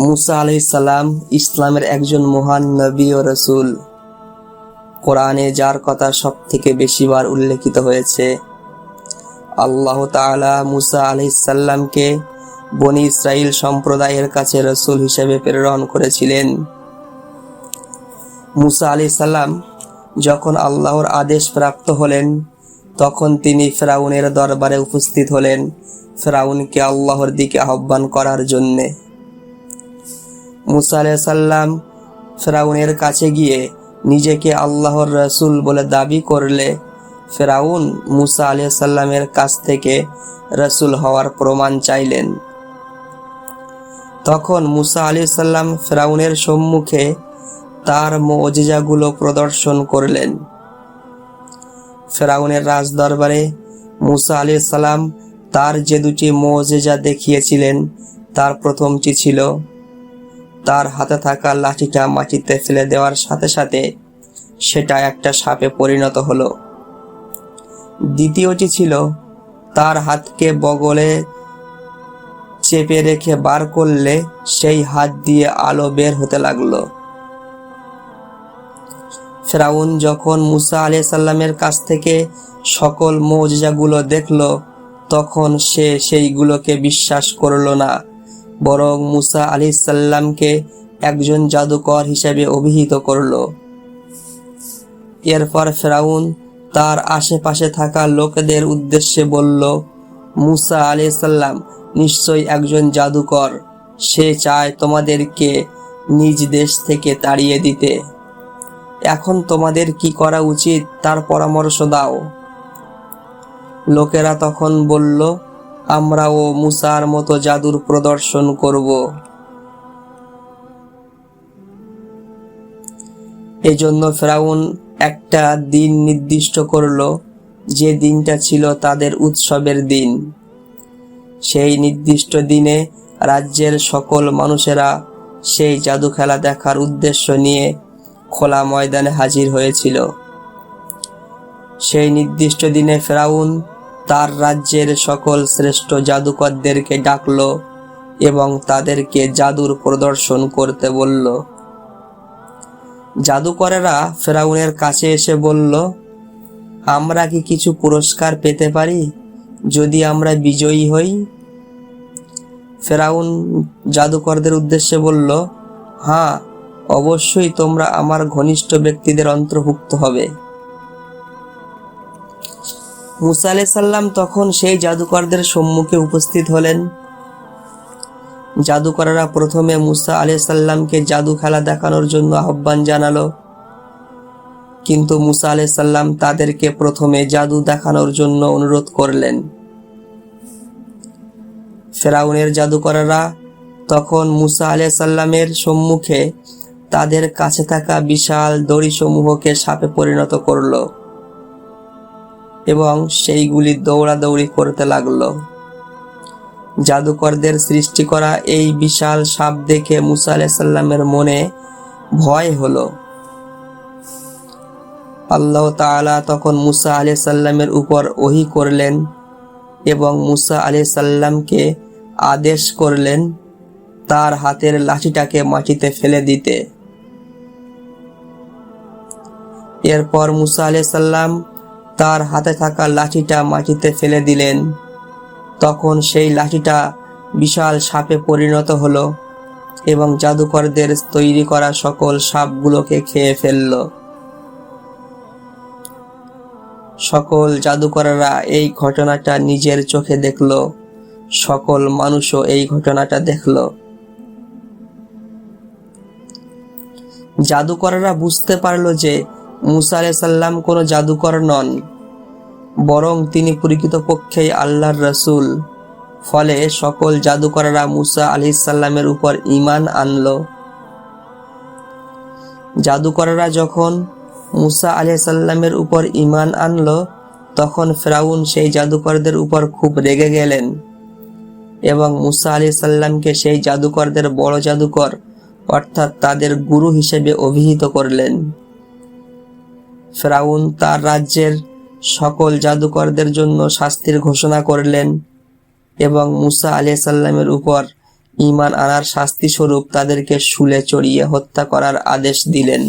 মুসা আলাইসাল্লাম ইসলামের একজন মহান নবী ও রসুল। কোরআনে যার কথা সব থেকে বেশিবার উল্লেখিত হয়েছে, আল্লাহ তাআলা মুসা আলাইসাল্লামকে বনি ইসরাইল সম্প্রদায়ের কাছে রসুল হিসেবে প্রেরণ করেছিলেন। মুসা আলাইসাল্লাম যখন আল্লাহর আদেশ প্রাপ্ত হলেন, তখন তিনি ফেরাউনের দরবারে উপস্থিত হলেন, ফেরাউনকে আল্লাহর দিকে আহ্বান করার জন্যে। মুসা সাল্লাম ফেরাউনের কাছে গিয়ে নিজেকে আল্লাহর রসুল বলে দাবি করলে ফেরাউন মুসা আলিয়া সাল্লামের কাছ থেকে রসুল হওয়ার প্রমাণ চাইলেন। তখন মুসা আলি সাল্লাম ফেরাউনের সম্মুখে তার মজিজাগুলো প্রদর্শন করলেন। ফেরাউনের রাজদরবারে মুসা আলি তার যে দুটি মজেজা দেখিয়েছিলেন, তার প্রথমটি ছিল তার হাতে থাকা লাঠিটা মাটিতে ফেলে দেওয়ার সাথে সাথে সেটা একটা সাপে পরিণত হলো। দ্বিতীয়টি ছিল তার হাতকে বগলে চেপে রেখে বার করলে সেই হাত দিয়ে আলো বের হতে লাগল। ফেরাউন যখন মুসা আলি সাল্লামের কাছ থেকে সকল মৌজাগুলো দেখল, তখন সে সেইগুলোকে বিশ্বাস করল না। বরং মুসা আলি সাল্লামকে একজন জাদুকর হিসেবে অভিহিত করল। এরপর ফেরাউন তার আশেপাশে থাকা লোকেদের উদ্দেশ্যে বলল, মুসা আলি সাল্লাম নিশ্চয়ই একজন জাদুকর। সে চায় তোমাদেরকে নিজ দেশ থেকে তাড়িয়ে দিতে। এখন তোমাদের কি করা উচিত তার পরামর্শ দাও। লোকেরা তখন বলল আমরাও মুসার মতো জাদুর প্রদর্শন করব। এজন্য ফেরাউন একটা দিন নির্দিষ্ট করল, যে দিনটা ছিল তাদের উৎসবের দিন। সেই নির্দিষ্ট দিনে রাজ্যের সকল মানুষেরা সেই জাদু খেলা দেখার উদ্দেশ্য নিয়ে খোলা ময়দানে হাজির হয়েছিল। সেই নির্দিষ্ট দিনে ফেরাউন তার রাজ্যের সকল শ্রেষ্ঠ জাদুকরদেরকে ডাকল এবং তাদেরকে জাদুর প্রদর্শন করতে বলল। জাদুকরেরা ফেরাউনের কাছে এসে বলল, আমরা কি কিছু পুরস্কার পেতে পারি যদি আমরা বিজয়ী হই? ফেরাউন জাদুকরদের উদ্দেশ্যে বলল হ্যাঁ অবশ্যই তোমরা আমার ঘনিষ্ঠ ব্যক্তিদের অন্তর্ভুক্ত হবে। মুসা সাল্লাম তখন সেই জাদুকরদের সম্মুখে উপস্থিত হলেন। জাদুকররা প্রথমে মুসা সাল্লামকে জাদু খেলা দেখানোর জন্য আহ্বান জানালো। কিন্তু মুসা সাল্লাম তাদেরকে প্রথমে জাদু দেখানোর জন্য অনুরোধ করলেন। ফেরাউনের জাদুকররা তখন মুসা সাল্লামের সম্মুখে তাদের কাছে থাকা বিশাল দড়িসমূহকে সাপে পরিণত করল। এবং সেইগুলি দৌড়াদৌড়ি করতে লাগল। জাদুকরদের সৃষ্টি করা এই বিশাল সাপ দেখে মুসা আলাইসাল্লামের মনে ভয় হলো। আল্লাহ তাআলা তখন মুসা আলি সাল্লামের উপর ওহি করলেন এবং মুসা আলি সাল্লামকে আদেশ করলেন তার হাতের লাঠিটাকে মাটিতে ফেলে দিতে। এরপর মুসা আলি সাল্লাম তার হাতে থাকা লাঠিটা মাটিতে ফেলে দিলেন। তখন সেই লাঠিটা বিশাল সাপে পরিণত হলো এবং জাদুকরদের তৈরি করা সকল সাপগুলোকে খেয়ে ফেলল। সকল জাদুকররা এই ঘটনাটা নিজের চোখে দেখল। সকল মানুষও এই ঘটনাটা দেখল। জাদুকররা বুঝতে পারল যে মুসা সাল্লাম কোনো জাদুকর নন, বরং তিনি পক্ষেই আল্লাহর রসুল। ফলে সকল জাদুকররা মুসা আলি সাল্লামের উপর ইমান আনল। জাদুকররা যখন মুসা আলি সাল্লামের উপর ইমান আনল, তখন ফেরাউন সেই জাদুকরদের উপর খুব রেগে গেলেন এবং মুসা আলি সাল্লামকে সেই জাদুকরদের বড় জাদুকর অর্থাৎ তাদের গুরু হিসেবে অভিহিত করলেন। ফেরাউন তার রাজ্যের সকল জাদুকরদের জন্য শাস্তির ঘোষণা করলেন এবং মুসা আলিয়া সাল্লামের উপর ইমান আনার শাস্তি স্বরূপ তাদেরকে শুলে চড়িয়ে হত্যা করার আদেশ দিলেন।